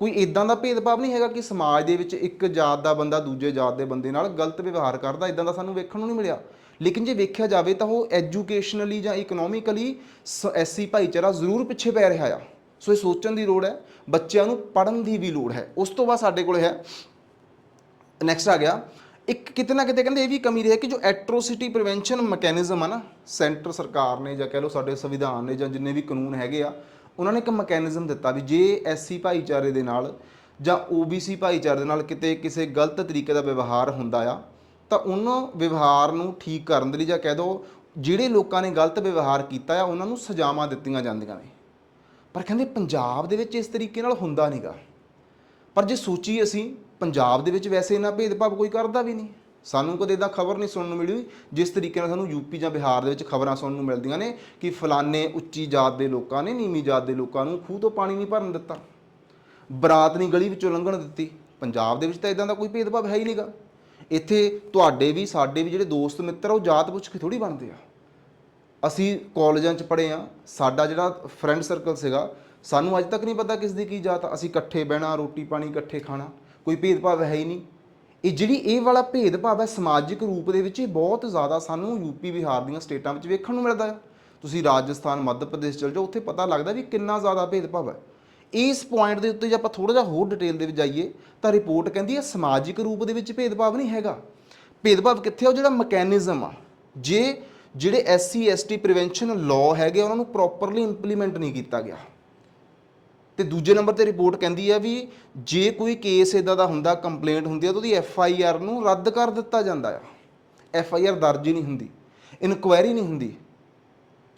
ਕੋਈ ਇਦਾਂ ਦਾ ਭੇਦਭਾਵ ਨਹੀਂ ਹੈਗਾ ਕਿ ਸਮਾਜ ਦੇ ਵਿੱਚ ਇੱਕ ਜਾਤ ਦਾ ਬੰਦਾ ਦੂਜੇ ਜਾਤ ਦੇ ਬੰਦੇ ਨਾਲ ਗਲਤ ਵਿਵਹਾਰ ਕਰਦਾ ਇਦਾਂ ਦਾ ਸਾਨੂੰ ਵੇਖਣ ਨੂੰ ਨਹੀਂ ਮਿਲਿਆ। ਲੇਕਿਨ ਜੇ ਵੇਖਿਆ ਜਾਵੇ ਤਾਂ ਉਹ ਐਜੂਕੇਸ਼ਨਲੀ ਜਾਂ ਇਕਨੋਮਿਕਲੀ ਐਸੀ ਭਾਈਚਾਰਾ ਜ਼ਰੂਰ ਪਿੱਛੇ ਪੈ ਰਿਹਾ ਆ। ਸੋ ਇਹ ਸੋਚਣ ਦੀ ਲੋੜ ਹੈ, ਬੱਚਿਆਂ ਨੂੰ ਪੜ੍ਹਨ ਦੀ ਵੀ ਲੋੜ ਹੈ। ਉਸ ਤੋਂ ਬਾਅਦ ਸਾਡੇ ਕੋਲ ਹੈ ਨੈਕਸਟ ਆ ਗਿਆ। ਇੱਕ ਕਿਤੇ ਨਾ ਕਿਤੇ ਕਹਿੰਦੇ ਇਹ ਵੀ ਕਮੀ ਰਹੀ ਹੈ ਕਿ ਜੋ ਐਟਰੋਸਿਟੀ ਪ੍ਰੀਵੈਂਸ਼ਨ ਮੈਕੈਨਿਜ਼ਮ ਆ ਨਾ, ਸੈਂਟਰ ਸਰਕਾਰ ਨੇ ਜਾਂ ਕਹਿ ਲਓ ਸਾਡੇ ਸੰਵਿਧਾਨ ਨੇ ਜਾਂ ਜਿੰਨੇ ਵੀ ਕਾਨੂੰਨ ਹੈਗੇ ਆ, ਉਹਨਾਂ ਨੇ ਇੱਕ ਮੈਕੈਨਿਜ਼ਮ ਦਿੱਤਾ ਵੀ ਜੇ ਐਸਸੀ ਭਾਈਚਾਰੇ ਦੇ ਨਾਲ ਜਾਂ OBC ਭਾਈਚਾਰੇ ਦੇ ਨਾਲ ਕਿਤੇ ਕਿਸੇ ਗਲਤ ਤਰੀਕੇ ਦਾ ਵਿਵਹਾਰ ਹੁੰਦਾ ਆ, ਤਾਂ ਉਹਨਾਂ ਵਿਵਹਾਰ ਨੂੰ ਠੀਕ ਕਰਨ ਦੇ ਲਈ ਜਾਂ ਕਹਿ ਦਿਓ ਜਿਹੜੇ ਲੋਕਾਂ ਨੇ ਗਲਤ ਵਿਵਹਾਰ ਕੀਤਾ ਆ, ਉਹਨਾਂ ਨੂੰ ਸਜ਼ਾਵਾਂ ਦਿੱਤੀਆਂ ਜਾਂਦੀਆਂ ਨੇ। ਪਰ ਕਹਿੰਦੇ ਪੰਜਾਬ ਦੇ ਵਿੱਚ ਇਸ ਤਰੀਕੇ ਨਾਲ ਹੁੰਦਾ ਨਹੀਂਗਾ ਪਰ ਜੇ ਸੋਚੀਏ ਅਸੀਂ ਪੰਜਾਬ ਦੇ ਵਿੱਚ ਵੈਸੇ ਇੰਨਾ ਭੇਦਭਾਵ ਕੋਈ ਕਰਦਾ ਵੀ ਨਹੀਂ। ਸਾਨੂੰ ਕਦੇ ਇਦਾਂ ਖਬਰ ਨਹੀਂ ਸੁਣਨ ਨੂੰ ਮਿਲੀ ਜਿਸ ਤਰੀਕੇ ਨਾਲ ਸਾਨੂੰ ਯੂਪੀ ਜਾਂ ਬਿਹਾਰ ਦੇ ਵਿੱਚ ਖਬਰਾਂ ਸੁਣਨ ਨੂੰ ਮਿਲਦੀਆਂ ਨੇ ਕਿ ਫਲਾਣੇ ਉੱਚੀ ਜਾਤ ਦੇ ਲੋਕਾਂ ਨੇ, ਨੀਵੀਂ ਜਾਤ ਦੇ ਲੋਕਾਂ ਨੂੰ ਖੂਹ ਤੋਂ ਪਾਣੀ ਨਹੀਂ ਭਰਨ ਦਿੱਤਾ। ਬਰਾਤ ਨਹੀਂ ਗਲੀ ਵਿੱਚੋਂ ਲੰਘਣ ਦਿੱਤੀ। ਪੰਜਾਬ ਦੇ ਵਿੱਚ ਤਾਂ ਇਦਾਂ ਦਾ ਕੋਈ ਭੇਦਭਾਵ ਹੈ ਹੀ ਨਹੀਂਗਾ। ਇੱਥੇ ਤੁਹਾਡੇ ਵੀ, ਸਾਡੇ ਵੀ ਜਿਹੜੇ ਦੋਸਤ ਮਿੱਤਰ ਉਹ ਜਾਤ ਪੁੱਛ ਕੇ ਥੋੜੀ ਬਣਦੇ ਆ। ਅਸੀਂ ਕਾਲਜਾਂ 'ਚ ਪੜ੍ਹੇ ਆ। ਸਾਡਾ ਜਿਹੜਾ ਫਰੈਂਡ ਸਰਕਲ ਸੀਗਾ, ਸਾਨੂੰ ਅੱਜ ਤੱਕ ਨਹੀਂ ਪਤਾ ਕਿਸ ਦੀ ਕੀ ਜਾਤ ਅਸੀਂ ਇਕੱਠੇ ਬਹਿਣਾ, ਰੋਟੀ ਪਾਣੀ ਇਕੱਠੇ ਖਾਣਾ। ਕੋਈ ਭੇਦਭਾਵ ਹੈ ਹੀ ਨਹੀਂ। ਇਹ ਜਿਹੜੀ ਇਹ ਵਾਲਾ ਭੇਦਭਾਵ ਹੈ ਸਮਾਜਿਕ ਰੂਪ ਦੇ ਵਿੱਚ ਇਹ ਬਹੁਤ ਜ਼ਿਆਦਾ ਸਾਨੂੰ ਯੂਪੀ ਬਿਹਾਰ ਦੀਆਂ ਸਟੇਟਾਂ ਵਿੱਚ ਵੇਖਣ ਨੂੰ ਮਿਲਦਾ ਹੈ। ਤੁਸੀਂ ਰਾਜਸਥਾਨ, ਮੱਧ ਪ੍ਰਦੇਸ਼ ਚਲ ਜਾਓ, ਉੱਥੇ ਪਤਾ ਲੱਗਦਾ ਵੀ ਕਿੰਨਾ ਜ਼ਿਆਦਾ ਭੇਦਭਾਵ ਹੈ। ਇਸ ਪੁਆਇੰਟ ਦੇ ਉੱਤੇ ਜੇ ਆਪਾਂ ਥੋੜਾ ਜਿਹਾ ਹੋਰ ਡਿਟੇਲ ਦੇ ਵਿੱਚ ਜਾਈਏ, ਤਾਂ ਰਿਪੋਰਟ ਕਹਿੰਦੀ ਹੈ ਸਮਾਜਿਕ ਰੂਪ ਦੇ ਵਿੱਚ ਭੇਦਭਾਵ ਨਹੀਂ ਹੈਗਾ। ਭੇਦਭਾਵ ਕਿੱਥੇ ਆ? ਉਹ ਜਿਹੜਾ ਮੈਕੈਨਿਜ਼ਮ ਆ। ਜੇ ਜਿਹੜੇ ਐਸਸੀ ਐਸਟੀ ਪ੍ਰੀਵੈਂਸ਼ਨ ਲਾਅ ਹੈਗੇ ਉਹਨਾਂ ਨੂੰ ਪ੍ਰੋਪਰਲੀ ਇੰਪਲੀਮੈਂਟ ਨਹੀਂ ਕੀਤਾ ਗਿਆ। ਤੇ ਦੂਜੇ ਨੰਬਰ ਤੇ ਰਿਪੋਰਟ ਕਹਿੰਦੀ ਹੈ ਵੀ ਜੇ ਕੋਈ ਕੇਸ ਇਦਾਂ ਦਾ ਹੁੰਦਾ, ਕੰਪਲੇਂਟ ਹੁੰਦੀ ਹੈ ਤਾਂ ਉਹਦੀ ਐਫ ਆਈ ਆਰ ਨੂੰ ਰੱਦ ਕਰ ਦਿੱਤਾ ਜਾਂਦਾ ਆ। ਐਫ ਆਈ ਆਰ ਦਰਜ ਹੀ ਨਹੀਂ ਹੁੰਦੀ, ਇਨਕੁਆਇਰੀ ਨਹੀਂ ਹੁੰਦੀ।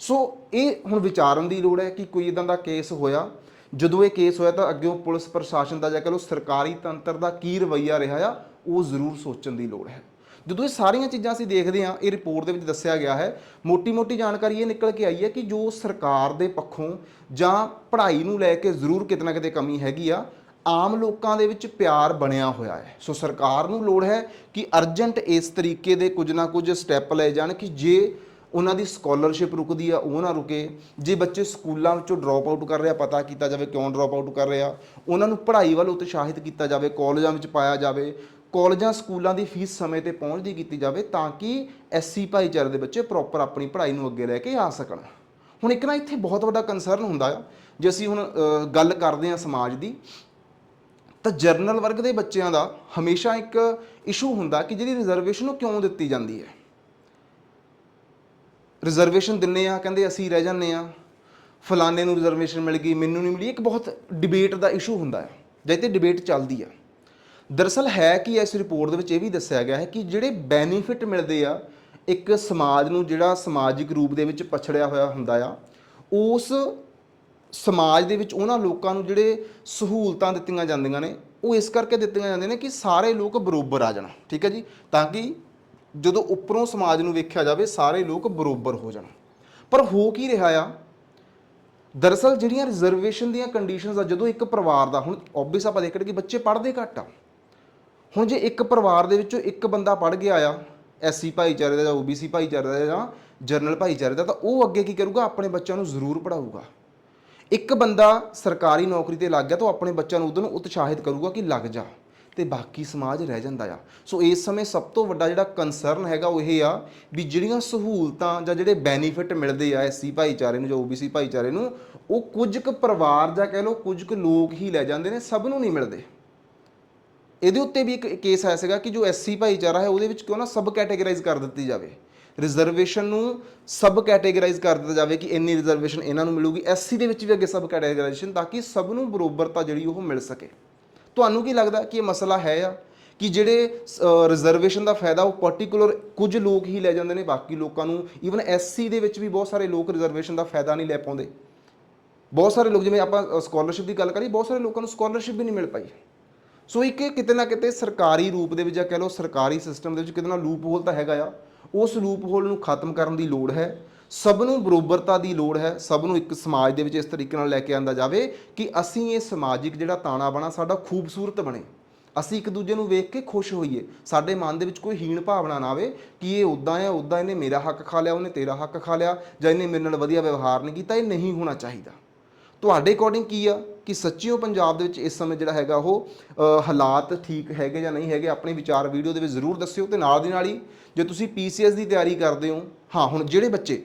ਸੋ ਇਹ ਹੁਣ ਵਿਚਾਰਨ ਦੀ ਲੋੜ ਹੈ ਕਿ ਕੋਈ ਇਦਾਂ ਦਾ ਕੇਸ ਹੋਇਆ। ਜਦੋਂ ਇਹ ਕੇਸ ਹੋਇਆ ਤਾਂ ਅੱਗੇ ਪੁਲਿਸ ਪ੍ਰਸ਼ਾਸਨ ਦਾ ਜਾਂ ਕਹ ਲਓ ਸਰਕਾਰੀ ਤੰਤਰ ਦਾ ਕੀ ਰਵੱਈਆ ਰਿਹਾ ਆ, ਉਹ ਜ਼ਰੂਰ ਸੋਚਣ ਦੀ ਲੋੜ ਹੈ। ਜਦੋਂ ਇਹ ਸਾਰੀਆਂ ਚੀਜ਼ਾਂ ਅਸੀਂ ਦੇਖਦੇ ਹਾਂ, ਇਹ ਰਿਪੋਰਟ ਦੇ ਵਿੱਚ ਦੱਸਿਆ ਗਿਆ ਹੈ, ਮੋਟੀ-ਮੋਟੀ ਜਾਣਕਾਰੀ ਇਹ ਨਿਕਲ ਕੇ ਆਈ ਹੈ ਕਿ ਜੋ ਸਰਕਾਰ ਦੇ ਪੱਖੋਂ ਜਾਂ ਪੜ੍ਹਾਈ ਨੂੰ ਲੈ ਕੇ ਜ਼ਰੂਰ ਕਿਤੇ ਨਾ ਕਿਤੇ ਕਮੀ ਹੈਗੀ ਆ, ਆਮ ਲੋਕਾਂ ਦੇ ਵਿੱਚ ਪਿਆਰ ਬਣਿਆ ਹੋਇਆ ਹੈ। ਸੋ ਸਰਕਾਰ ਨੂੰ ਲੋੜ ਹੈ ਕਿ ਅਰਜੈਂਟ ਇਸ ਤਰੀਕੇ ਦੇ ਕੁਝ ਨਾ ਕੁਝ ਸਟੈਪ ਲਏ ਜਾਣ ਕਿ ਜੇ ਉਹਨਾਂ ਦੀ ਸਕਾਲਰਸ਼ਿਪ ਰੁਕਦੀ ਆ, ਉਹ ਨਾ ਰੁਕੇ। ਜੇ ਬੱਚੇ ਸਕੂਲਾਂ ਵਿੱਚੋਂ ਡ੍ਰੌਪ ਆਊਟ ਕਰ ਰਿਹਾ, ਪਤਾ ਕੀਤਾ ਜਾਵੇ ਕਿਉਂ ਡ੍ਰੌਪ ਆਊਟ ਕਰ ਰਿਹਾ। ਉਹਨਾਂ ਨੂੰ ਪੜ੍ਹਾਈ ਵੱਲ ਉਤਸ਼ਾਹਿਤ ਕੀਤਾ ਜਾਵੇ, ਕਾਲਜਾਂ ਵਿੱਚ ਪਾਇਆ ਜਾਵੇ। ਕਾਲਜਾਂ, ਸਕੂਲਾਂ ਦੀ ਫੀਸ ਸਮੇਂ ਤੇ ਪਹੁੰਚਦੀ ਕੀਤੀ ਜਾਵੇ ਤਾਂ ਕਿ ਐਸਸੀ ਭਾਈਚਾਰੇ ਦੇ ਬੱਚੇ ਪ੍ਰੋਪਰ ਆਪਣੀ ਪੜ੍ਹਾਈ ਨੂੰ ਅੱਗੇ ਲੈ ਕੇ ਆ ਸਕਣ। ਹੁਣ ਇੱਕ ਨਾ ਇੱਥੇ ਬਹੁਤ ਵੱਡਾ ਕੰਸਰਨ ਹੁੰਦਾ ਆ, ਜੇ ਅਸੀਂ ਹੁਣ ਗੱਲ ਕਰਦੇ ਹਾਂ ਸਮਾਜ ਦੀ, ਤਾਂ ਜਰਨਲ ਵਰਗ ਦੇ ਬੱਚਿਆਂ ਦਾ ਹਮੇਸ਼ਾ ਇੱਕ ਇਸ਼ੂ ਹੁੰਦਾ ਕਿ ਜਿਹੜੀ ਰਿਜ਼ਰਵੇਸ਼ਨ ਉਹ ਕਿਉਂ ਦਿੱਤੀ ਜਾਂਦੀ ਹੈ। ਰਿਜ਼ਰਵੇਸ਼ਨ ਦਿੰਨੇ ਆ, ਕਹਿੰਦੇ ਅਸੀਂ ਰਹਿ ਜਾਂਦੇ ਆ ਫਲਾਣੇ ਨੂੰ ਰਿਜ਼ਰਵੇਸ਼ਨ ਮਿਲ ਗਈ, ਮੈਨੂੰ ਨਹੀਂ ਮਿਲੀ, ਇੱਕ ਬਹੁਤ ਡਿਬੇਟ ਦਾ ਇਸ਼ੂ ਹੁੰਦਾ ਹੈ, ਜਾਂ ਤੇ ਡਿਬੇਟ ਚੱਲਦੀ ਆ। ਦਰਅਸਲ ਹੈ ਕਿ ਇਸ ਰਿਪੋਰਟ ਦੇ ਵਿੱਚ ਇਹ ਵੀ ਦੱਸਿਆ ਗਿਆ ਹੈ ਕਿ ਜਿਹੜੇ ਬੈਨੀਫਿਟ ਮਿਲਦੇ ਆ, ਇੱਕ ਸਮਾਜ ਨੂੰ ਜਿਹੜਾ ਸਮਾਜਿਕ ਰੂਪ ਦੇ ਵਿੱਚ ਪਛੜਿਆ ਹੋਇਆ ਹੁੰਦਾ ਆ, ਉਸ ਸਮਾਜ ਦੇ ਵਿੱਚ ਉਹਨਾਂ ਲੋਕਾਂ ਨੂੰ ਜਿਹੜੇ ਸਹੂਲਤਾਂ ਦਿੱਤੀਆਂ ਜਾਂਦੀਆਂ ਨੇ, ਉਹ ਇਸ ਕਰਕੇ ਦਿੱਤੀਆਂ ਜਾਂਦੀਆਂ ਨੇ ਕਿ ਸਾਰੇ ਲੋਕ ਬਰੋਬਰ ਆ ਜਾਣ, ਠੀਕ ਹੈ ਜੀ? ਤਾਂ ਕਿ ਜਦੋਂ ਉੱਪਰੋਂ ਸਮਾਜ ਨੂੰ ਵੇਖਿਆ ਜਾਵੇ, ਸਾਰੇ ਲੋਕ ਬਰੋਬਰ ਹੋ ਜਾਣ। ਪਰ ਹੋ ਕੀ ਰਿਹਾ ਆ? ਦਰਅਸਲ ਜਿਹੜੀਆਂ ਰਿਜ਼ਰਵੇਸ਼ਨ ਦੀਆਂ ਕੰਡੀਸ਼ਨਸ ਆ, ਜਦੋਂ ਇੱਕ ਪਰਿਵਾਰ ਦਾ, ਹੁਣ ਆਬਵੀਅਸ ਆਪਾਂ ਦੇਖਦੇ ਕਿ ਬੱਚੇ ਪੜ੍ਹਦੇ ਘੱਟ ਆ। ਹੁਣ ਜੇ ਇੱਕ ਪਰਿਵਾਰ ਦੇ ਵਿੱਚੋਂ ਇੱਕ ਬੰਦਾ ਪੜ੍ਹ ਗਿਆ ਆ ਐਸਸੀ ਭਾਈਚਾਰੇ ਦਾ ਜਾਂ ਓਬੀਸੀ ਭਾਈਚਾਰੇ ਦਾ ਜਾਂ ਜਨਰਲ ਭਾਈਚਾਰੇ ਦਾ, ਤਾਂ ਉਹ ਅੱਗੇ ਕੀ ਕਰੂਗਾ? ਆਪਣੇ ਬੱਚਿਆਂ ਨੂੰ ਜ਼ਰੂਰ ਪੜਾਊਗਾ ਇੱਕ ਬੰਦਾ ਸਰਕਾਰੀ ਨੌਕਰੀ ਤੇ ਲੱਗ ਗਿਆ, ਤਾਂ ਉਹ ਆਪਣੇ ਬੱਚਿਆਂ ਨੂੰ ਉਦੋਂ ਨੂੰ ਉਤਸ਼ਾਹਿਤ ਕਰੂਗਾ ਕਿ ਲੱਗ ਜਾ ਤੇ ਬਾਕੀ ਸਮਾਜ ਰਹਿ ਜਾਂਦਾ ਆ। ਸੋ ਇਸ ਸਮੇਂ ਸਭ ਤੋਂ ਵੱਡਾ ਜਿਹੜਾ ਕੰਸਰਨ ਹੈਗਾ ਉਹ ਇਹ ਆ ਵੀ ਜਿਹੜੀਆਂ ਸਹੂਲਤਾਂ ਜਾਂ ਜਿਹੜੇ ਬੈਨੀਫਿਟ ਮਿਲਦੇ ਆ ਐਸਸੀ ਭਾਈਚਾਰੇ ਨੂੰ ਜਾਂ ਓਬੀਸੀ ਭਾਈਚਾਰੇ ਨੂੰ, ਉਹ ਕੁਝ ਕੁ ਪਰਿਵਾਰ ਜਾਂ ਕਹਿ ਲਓ ਕੁਝ ਕੁ ਲੋਕ ਹੀ ਲੈ ਜਾਂਦੇ ਨੇ, ਸਭ ਨੂੰ ਨਹੀਂ ਮਿਲਦੇ। ਇਹਦੇ ਉੱਤੇ ਵੀ ਇੱਕ ਕੇਸ ਆਇਆ ਸੀਗਾ ਕਿ ਜੋ ਐਸਸੀ ਭਾਈਚਾਰਾ ਹੈ, ਉਹਦੇ ਵਿੱਚ ਕਿਉਂ ਨਾ ਸਬ ਕੈਟੇਗਰਾਈਜ਼ ਕਰ ਦਿੱਤੀ ਜਾਵੇ। ਰਿਜ਼ਰਵੇਸ਼ਨ ਨੂੰ ਸਬ ਕੈਟੇਗਰਾਈਜ਼ ਕਰ ਦਿੱਤਾ ਜਾਵੇ ਕਿ ਇੰਨੀ ਰਿਜ਼ਰਵੇਸ਼ਨ ਇਹਨਾਂ ਨੂੰ ਮਿਲੂਗੀ। ਐਸਸੀ ਦੇ ਵਿੱਚ ਵੀ ਅੱਗੇ ਸਬ ਕੈਟੇਗਰਾਈਜ਼ੇਸ਼ਨ ਤਾਂ ਕਿ ਸਭ ਨੂੰ ਬਰੋਬਰਤਾ ਜਿਹੜੀ ਉਹ ਮਿਲ ਸਕੇ। ਤੁਹਾਨੂੰ ਕੀ ਲੱਗਦਾ ਕਿ ਇਹ ਮਸਲਾ ਹੈ ਆ ਕਿ ਜਿਹੜੇ ਰਿਜ਼ਰਵੇਸ਼ਨ ਦਾ ਫਾਇਦਾ ਉਹ ਪਾਰਟਿਕੂਲਰ ਕੁਝ ਲੋਕ ਹੀ ਲੈ ਜਾਂਦੇ ਨੇ, ਬਾਕੀ ਲੋਕਾਂ ਨੂੰ? ਈਵਨ ਐਸਸੀ ਦੇ ਵਿੱਚ ਵੀ ਬਹੁਤ ਸਾਰੇ ਲੋਕ ਰਿਜ਼ਰਵੇਸ਼ਨ ਦਾ ਫਾਇਦਾ ਨਹੀਂ ਲੈ ਪਾਉਂਦੇ। ਬਹੁਤ ਸਾਰੇ ਲੋਕ, ਜਿਵੇਂ ਆਪਾਂ ਸਕਾਲਰਸ਼ਿਪ ਦੀ ਗੱਲ ਕਰੀ ਬਹੁਤ ਸਾਰੇ ਲੋਕਾਂ ਨੂੰ ਸਕਾਲਰਸ਼ਿਪ ਵੀ ਨਹੀਂ ਮਿਲ ਪਾਈ। ਸੋ ਇੱਕ ਇਹ ਕਿਤੇ ਨਾ ਕਿਤੇ ਸਰਕਾਰੀ ਰੂਪ ਦੇ ਵਿੱਚ ਜਾਂ ਕਹਿ ਲਓ ਸਰਕਾਰੀ ਸਿਸਟਮ ਦੇ ਵਿੱਚ ਕਿਤੇ ਨਾ ਲੂਪ ਹੋਲ ਤਾਂ ਹੈਗਾ ਆ। ਉਸ ਲੂਪ ਹੋਲ ਨੂੰ ਖਤਮ ਕਰਨ ਦੀ ਲੋੜ ਹੈ। ਸਭ ਨੂੰ ਬਰੋਬਰਤਾ ਦੀ ਲੋੜ ਹੈ। ਸਭ ਨੂੰ ਇੱਕ ਸਮਾਜ ਦੇ ਵਿੱਚ ਇਸ ਤਰੀਕੇ ਨਾਲ ਲੈ ਕੇ ਆਂਦਾ ਜਾਵੇ ਕਿ ਅਸੀਂ ਇਹ ਸਮਾਜਿਕ ਜਿਹੜਾ ਤਾਣਾ ਬਣਾ ਸਾਡਾ ਖੂਬਸੂਰਤ ਬਣੇ। ਅਸੀਂ ਇੱਕ ਦੂਜੇ ਨੂੰ ਵੇਖ ਕੇ ਖੁਸ਼ ਹੋਈਏ। ਸਾਡੇ ਮਨ ਦੇ ਵਿੱਚ ਕੋਈ ਹੀਣ ਭਾਵਨਾ ਨਾ ਆਵੇ ਕਿ ਇਹ ਉਦਾਂ ਆ ਉਦਾਂ ਇਹਨੇ ਮੇਰਾ ਹੱਕ ਖਾ ਲਿਆ, ਉਹਨੇ ਤੇਰਾ ਹੱਕ ਖਾ ਲਿਆ ਜਾਂ ਇਹਨੇ ਮੇਰੇ ਨਾਲ ਵਧੀਆ ਵਿਵਹਾਰ ਨਹੀਂ ਕੀਤਾ, ਇਹ ਨਹੀਂ ਹੋਣਾ ਚਾਹੀਦਾ। ਤੁਹਾਡੇ ਅਕੋਰਡਿੰਗ ਕੀ ਆ? ਕਿ ਸੱਚੀਓ ਪੰਜਾਬ ਦੇ ਵਿੱਚ ਇਸ ਸਮੇਂ ਜਿਹੜਾ ਹੈਗਾ ਉਹ ਹਾਲਾਤ ਠੀਕ ਹੈਗੇ ਜਾਂ ਨਹੀਂ ਹੈਗੇ, ਆਪਣੇ ਵਿਚਾਰ ਵੀਡੀਓ ਦੇ ਵਿੱਚ ਜ਼ਰੂਰ ਦੱਸਿਓ ਤੇ ਨਾਲ ਦੀ ਨਾਲ ਹੀ ਜੇ ਤੁਸੀਂ ਪੀਸੀਐਸ ਦੀ ਤਿਆਰੀ ਕਰਦੇ ਹੋ, ਹਾਂ, ਹੁਣ ਜਿਹੜੇ ਬੱਚੇ,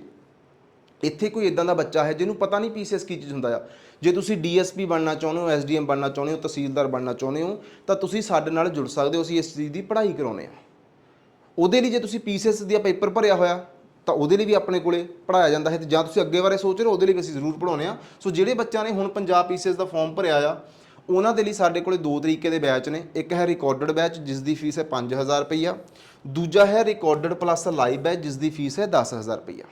ਇੱਥੇ ਕੋਈ ਇਦਾਂ ਦਾ ਬੱਚਾ ਹੈ ਜਿਹਨੂੰ ਪਤਾ ਨਹੀਂ ਪੀਸੀਐਸ ਕੀ ਚੀਜ਼ ਹੁੰਦਾ ਆ। ਜੇ ਤੁਸੀਂ ਡੀਐਸਪੀ ਬਣਨਾ ਚਾਹੁੰਦੇ ਹੋ ਐਸਡੀਐਮ ਬਣਨਾ ਚਾਹੁੰਦੇ ਹੋ, ਤਹਿਸੀਲਦਾਰ ਬਣਨਾ ਚਾਹੁੰਦੇ ਹੋ, ਤਾਂ ਤੁਸੀਂ ਸਾਡੇ ਨਾਲ ਜੁੜ ਸਕਦੇ ਹੋ, ਅਸੀਂ ਇਸ ਚੀਜ਼ ਦੀ ਪੜ੍ਹਾਈ ਕਰਾਉਂਦੇ ਆ ਉਹਦੇ ਲਈ ਜੇ ਤੁਸੀਂ ਪੀਸੀਐਸ ਦਾ ਪੇਪਰ ਭਰਿਆ ਹੋਇਆ ਤਾਂ ਉਹਦੇ ਲਈ ਵੀ ਆਪਣੇ ਕੋਲੇ ਪੜਾਇਆ ਜਾਂਦਾ ਹੈ ਤੇ ਜਾਂ ਤੁਸੀਂ ਅੱਗੇ ਬਾਰੇ ਸੋਚ ਰਹੇ ਹੋ, ਉਹਦੇ ਲਈ ਵੀ ਅਸੀਂ ਜ਼ਰੂਰ ਪੜਾਉਂਦੇ ਆ ਸੋ ਜਿਹੜੇ ਬੱਚਿਆਂ ਨੇ ਹੁਣ ਪੰਜਾਬ ਪੀਸੀਐਸ ਦਾ ਫਾਰਮ ਭਰਿਆ ਆ, ਉਹਨਾਂ ਦੇ ਲਈ ਸਾਡੇ ਕੋਲੇ ਦੋ ਤਰੀਕੇ ਦੇ ਬੈਚ ਨੇ। ਇੱਕ ਹੈ ਰਿਕਾਰਡਡ ਬੈਚ ਜਿਸ ਦੀ ਫੀਸ ਹੈ 5000 ਰੁਪਈਆ। ਦੂਜਾ ਹੈ ਰਿਕਾਰਡਡ ਪਲੱਸ ਲਾਈਵ ਬੈਚ ਜਿਸ ਦੀ ਫੀਸ ਹੈ 10000 ਰੁਪਈਆ।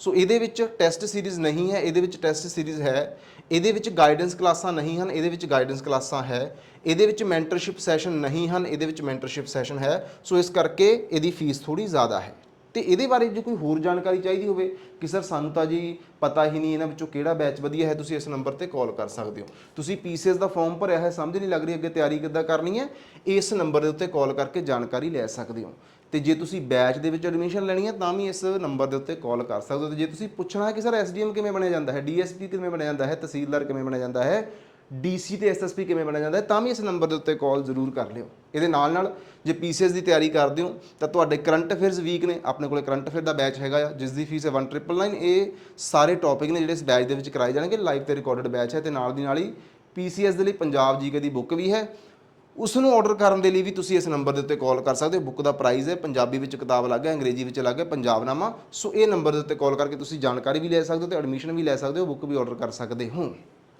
ਸੋ ਇਹਦੇ ਵਿੱਚ ਟੈਸਟ ਸੀਰੀਜ਼ ਨਹੀਂ ਹੈ, ਇਹਦੇ ਵਿੱਚ ਟੈਸਟ ਸੀਰੀਜ਼ ਹੈ। ਇਹਦੇ ਵਿੱਚ ਗਾਈਡੈਂਸ ਕਲਾਸਾਂ ਨਹੀਂ ਹਨ, ਇਹਦੇ ਵਿੱਚ ਗਾਈਡੈਂਸ ਕਲਾਸਾਂ ਹੈ। ਇਹਦੇ ਵਿੱਚ ਮੈਂਟਰਸ਼ਿਪ ਸੈਸ਼ਨ ਨਹੀਂ ਹਨ, ਇਹਦੇ ਵਿੱਚ ਮੈਂਟਰਸ਼ਿਪ ਸੈਸ਼ਨ ਹੈ। ਸੋ ਇਸ ਕਰਕੇ ਇਹਦੀ ਫੀਸ ਥੋੜੀ ਜ਼ਿਆਦਾ ਹੈ। ਤੇ ਇਹਦੇ ਬਾਰੇ ਜੇ ਕੋਈ ਹੋਰ ਜਾਣਕਾਰੀ ਚਾਹੀਦੀ ਹੋਵੇ ਕਿ ਸਰ ਸਾਨੂੰ ਤਾਂ ਜੀ ਪਤਾ ਹੀ ਨਹੀਂ ਇਹਨਾਂ ਵਿੱਚੋਂ ਕਿਹੜਾ ਬੈਚ ਵਧੀਆ ਹੈ, ਤੁਸੀਂ ਇਸ ਨੰਬਰ ਤੇ ਕਾਲ ਕਰ ਸਕਦੇ ਹੋ। ਤੁਸੀਂ ਪੀਸੀਐਸ ਦਾ ਫਾਰਮ ਭਰਿਆ ਹੈ ਸਮਝ ਨਹੀਂ ਲੱਗ ਰਹੀ ਅੱਗੇ ਤਿਆਰੀ ਕਿੱਦਾਂ ਕਰਨੀ ਹੈ, ਇਸ ਨੰਬਰ ਦੇ ਉੱਤੇ ਕਾਲ ਕਰਕੇ ਜਾਣਕਾਰੀ ਲੈ ਸਕਦੇ ਹੋ। ਤੇ ਜੇ ਤੁਸੀਂ ਬੈਚ ਦੇ ਵਿੱਚ ਐਡਮਿਸ਼ਨ ਲੈਣੀ ਹੈ, ਤਾਂ ਵੀ ਇਸ ਨੰਬਰ ਦੇ ਉੱਤੇ ਕਾਲ ਕਰ ਸਕਦੇ ਹੋ। ਤੇ ਜੇ ਤੁਸੀਂ ਪੁੱਛਣਾ ਹੈ ਕਿ ਸਰ ਐਸਡੀਐਮ ਕਿਵੇਂ ਬਣਿਆ ਜਾਂਦਾ ਹੈ ਡੀਐਸਪੀ ਕਿਵੇਂ ਬਣਿਆ ਜਾਂਦਾ ਹੈ, ਤਹਿਸੀਲਦਾਰ ਕਿਵੇਂ ਬਣਿਆ ਜਾਂਦਾ ਹੈ ਡੀਸੀ ਤੇ ਐਸਐਸਪੀ ਕਿਵੇਂ ਬਣਿਆ ਜਾਂਦਾ ਹੈ, ਤਾਂ ਵੀ ਇਸ ਨੰਬਰ ਦੇ ਉੱਤੇ ਕਾਲ ਜ਼ਰੂਰ ਕਰ ਲਿਓ। ਇਹਦੇ ਨਾਲ ਨਾਲ ਜੇ ਪੀਸੀਐਸ ਦੀ ਤਿਆਰੀ ਕਰਦੇ ਹੋ, ਤਾਂ ਤੁਹਾਡੇ ਕਰੰਟ ਅਫੇਅਰਸ ਵੀਕ ਨੇ, ਆਪਣੇ ਕੋਲੇ ਕਰੰਟ ਅਫੇਅਰ ਦਾ ਬੈਚ ਹੈਗਾ ਆ, ਜਿਸ ਦੀ ਫੀਸ ਹੈ 1999 ਇਹ ਸਾਰੇ ਟੌਪਿਕ ਨੇ ਜਿਹੜੇ ਇਸ ਬੈਚ ਦੇ ਵਿੱਚ ਕਰਾਏ ਜਾਣਗੇ ਲਾਈਵ ਤੇ ਰਿਕਾਰਡਡ ਬੈਚ ਹੈ, ਤੇ ਨਾਲ ਦੀ ਨਾਲ ਹੀ ਪੀਸੀਐਸ ਦੇ ਲਈ ਪੰਜਾਬ ਜੀਕੇ ਦੀ ਬੁੱਕ ਵੀ ਹੈ। ਉਸ ਨੂੰ ਆਰਡਰ ਕਰਨ ਦੇ ਲਈ ਵੀ ਤੁਸੀਂ ਇਸ ਨੰਬਰ ਦੇ ਉੱਤੇ ਕਾਲ ਕਰ ਸਕਦੇ ਹੋ। ਬੁੱਕ ਦਾ ਪ੍ਰਾਈਸ ਹੈ, ਪੰਜਾਬੀ ਵਿੱਚ ਕਿਤਾਬ ਅਲੱਗ ਹੈ, ਅੰਗਰੇਜ਼ੀ ਵਿੱਚ ਅਲੱਗ ਹੈ, ਪੰਜਾਬਨਾਮਾ। ਸੋ ਇਹ ਨੰਬਰ ਦੇ ਉੱਤੇ ਕਾਲ ਕਰਕੇ ਤੁਸੀਂ ਜਾਣਕਾਰੀ ਵੀ ਲੈ ਸਕਦੇ ਹੋ ਤੇ ਐਡਮਿਸ਼ਨ ਵੀ ਲੈ ਸਕਦੇ ਹੋ ਬੁੱਕ ਵੀ ਆਰਡਰ ਕਰ ਸਕਦੇ ਹੋ।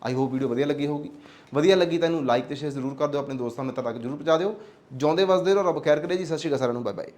ਆਈ ਹੋਪ ਵੀਡੀਓ ਵਧੀਆ ਲੱਗੀ ਹੋਊਗੀ। ਵਧੀਆ ਲੱਗੀ ਤਾਂ ਇਹਨੂੰ ਲਾਈਕ ਤੇ ਸ਼ੇਅਰ ਜ਼ਰੂਰ ਕਰ ਦਿਓ, ਆਪਣੇ ਦੋਸਤਾਂ ਮਿੱਤਰਾਂ ਤੱਕ ਜ਼ਰੂਰ ਪਹੁੰਚਾ ਦਿਓ। ਜਿਉਂਦੇ ਵਸਦੇ ਰਹੋ, ਰੱਬ ਖੈਰ ਕਰੇ ਜੀ, ਸਤਿ ਸ਼੍ਰੀ ਅਕਾਲ ਸਾਰਿਆਂ ਨੂੰ ਬਾਏ ਬਾਏ